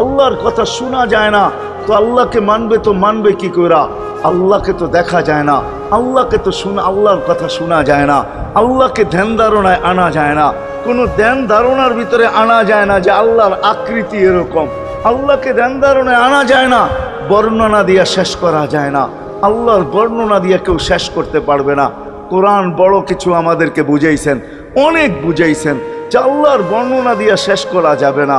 আল্লাহর কথা শোনা যায় না, তো আল্লাহকে মানবে, তো মানবে কি করা আল্লাহকে তো দেখা যায় না, আল্লাহকে তো শোনা, আল্লাহর কথা শোনা যায় না, আল্লাহকে ধ্যান ধারণায় আনা যায় না, কোনো ধ্যান ধারণার ভিতরে আনা যায় না যে আল্লাহর আকৃতি এরকম। আল্লাহকে ধ্যান ধারণায় আনা যায় না, বর্ণনা দিয়া শেষ করা যায় না, আল্লাহর বর্ণনা দিয়ে কেউ শেষ করতে পারবে না। কোরআন বড় কিছু আমাদেরকে বুঝাইছেন, অনেক বুঝাইছেন, যে আল্লাহর বর্ণনা দিয়ে শেষ করা যাবে না।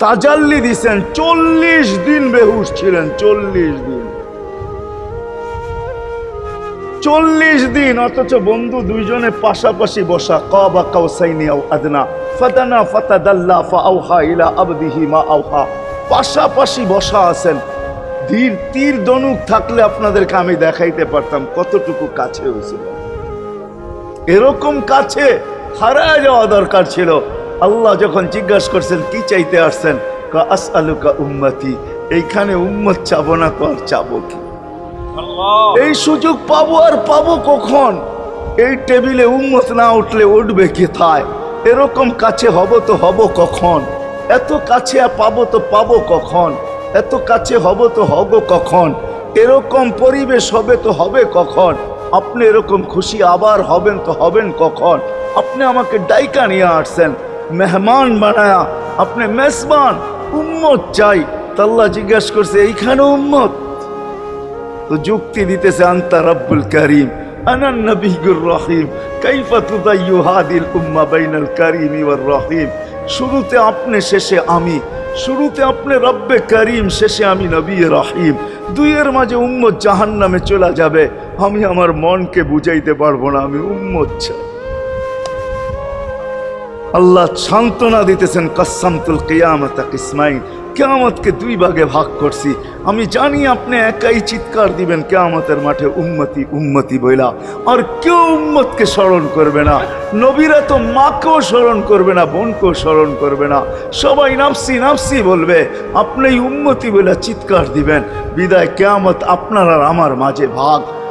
তাজাল্লি দিছেন, চল্লিশ দিন বেহুশ ছিলেন, চল্লিশ দিন। চল্লিশ দিন, অথচ বন্ধু দুইজনে পাশাপাশি বসা, কবা কাউসাইনি আও আদনা, ফাদানা ফাতাদাল্লা ফাআউহা ইলা আবদিহি মা আউহা। পাশাপাশি বসা আছেন। ধীর তীর দনুক থাকলে আপনাদেরকে আমি দেখাইতে পারতাম কতটুকু কাছে হয়েছিল। এরকম কাছে হারায় যাওয়া দরকার ছিল। আল্লাহ যখন জিজ্ঞাসা করছেন কি চাইতে আসছেন? কা আস আলুকা উম্মতি এইখানে উম্মত চাবো না তো আর চাবো কি? এই সুযোগ পাবো আর পাবো কখন? এই টেবিলে উম্মত না উঠলে উঠবে কোথায় এরকম কাছে হব তো হব কখন? এত কাছে আর পাবো তো পাবো কখন? এত কাছে হব তো হব কখন? এরকম পরিবেশ হবে তো হবে কখন? আপনি এরকম খুশি আবার হবেন তো হবেন কখন? আপনি আমাকে ডাইকা নিয়ে আসছেন। মেহমান বানায়া, আপনি মেসবান উম্মত চাই। তাল্লা জিজ্ঞেস করছে, এইখানে উম্মত? তো যুক্তি দিতেছে, আন্তা রব্বুল করিম রহিম উম্মা করিম রহিম। শুরুতে আপনি শেষে আমি, শুরুতে আপনি রব্বে করিম, শেষে আমি রহিম। দুইয়ের মাঝে চলে যাবে। আমি আমার মনকে বুঝাইতে পারব না, আমি উম্মত চাই। আল্লাহ সান্ত্বনা দিতেছেন কাসামতুল কেয়ামত ইসমাইল কেয়ামতকে দুই ভাগে ভাগ করছি। আমি জানি আপনি একাই চিৎকার দিবেন, কেয়ামতের মাঠে উম্মতি উম্মতি বইলা। আর কেউ উম্মতকে স্মরণ করবে না। নবীরা তো মাকেও স্মরণ করবে না, বোনকেও স্মরণ করবে না। সবাই নাফসি নাফসি বলবে, আপনি উম্মতি বইলা চিৎকার দিবেন। বিদায়, কেয়ামত আপনার আর আমার মাঝে ভাগ।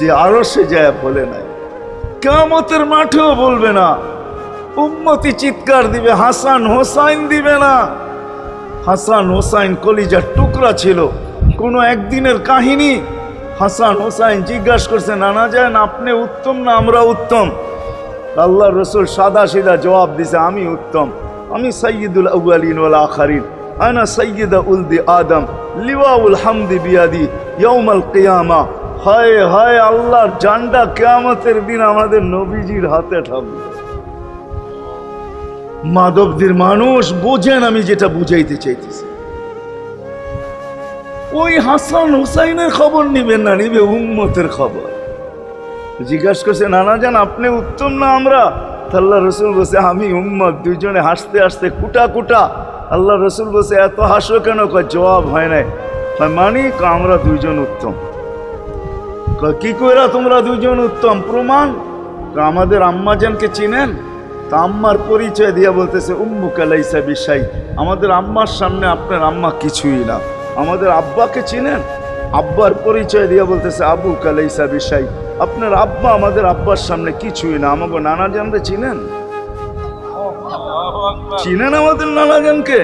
যে আরও সে যায় বলে নাই। কেমতের মাঠেও বলবে না। উম্মতি চিৎকার দিবে, হাসান হোসাইন দিবে না। হাসান হোসাইন কলিজার টুকরা ছিল, কোনো একদিনের কাহিনী। হাসান হোসাইন জিজ্ঞাসা করছে, নানা যান আপনি উত্তম না আমরা উত্তম? আল্লাহ রসুল সাদা সিধা জবাব দিছে, আমি উত্তম। আমি সৈয়দুল আউয়ালিন ওয়াল আখারিন। আনা সৈয়দা উলদি আদম। লিওয়াউল হামদি বিয়াদি। ইয়ৌমাল কিয়ামা। হায় হায় আল্লাহর জান্ডা কেয়ামতের দিন আমাদের নবীজির হাতে থাকবে মাধবদের মানুষ বোঝেন আমি যেটা বুঝাইতে চাইতেছি। ওই হাসান হুসাইনের খবর নিবেন না, নিবে উম্মতের খবর। জিজ্ঞাসা করছে, নানা যান আপনি উত্তম না আমরা? আল্লাহ রসুল বসে আমি উম্মত, দুইজনে হাসতে হাসতে কুটা কুটা। আল্লাহ রসুল বসে এত হাসো কেন? জবাব হয় নাই। কয় মানি কয় আমরা দুইজন উত্তম। কি কইরা তোমরা দুজন উত্তম? প্রমাণ? আমাদের আম্মাজানকে চিনেন, তা আম্মার পরিচয় দিয়া বলতেছে উম্মু কালাইসা বিশাই। আমাদের আম্মার সামনে আপনার আম্মা কিছুই না। আমাদের আব্বাকে চিনেন? আব্বার পরিচয় দিয়া বলতেছে আবু কালাইসা বিশাই। আপনার আব্বা আমাদের আব্বার সামনে কিছুই না। আমাকে নানা জানতে চিনেন? চিনেন আমাদের নানা জানকে?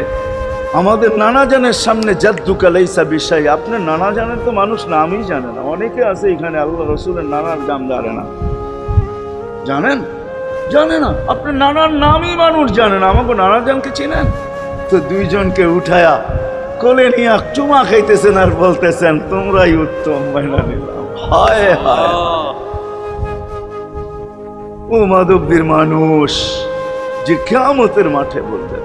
আমাদের নানা জানের সামনে জাদ্দু কালাইসা বিষয় আপনার নানা জানের তো মানুষ নামই জানে না। অনেকে আছে এখানে, আল্লাহ রসুলের নানার দাম জানে না। জানেন? জানে না। আপনার নানার নামই মানুষ জানে না। আমাকে নানা জানকে চিনেন? তো দুইজনকে উঠায়া কোলে নিয়ে চুমা খাইতেছেন আর বলতেছেন, তোমরাই উত্তম মহিলা নিলাম। হায় হায়। ও মাধবদের মানুষ, যে কেয়ামতের মাঠে বলবেন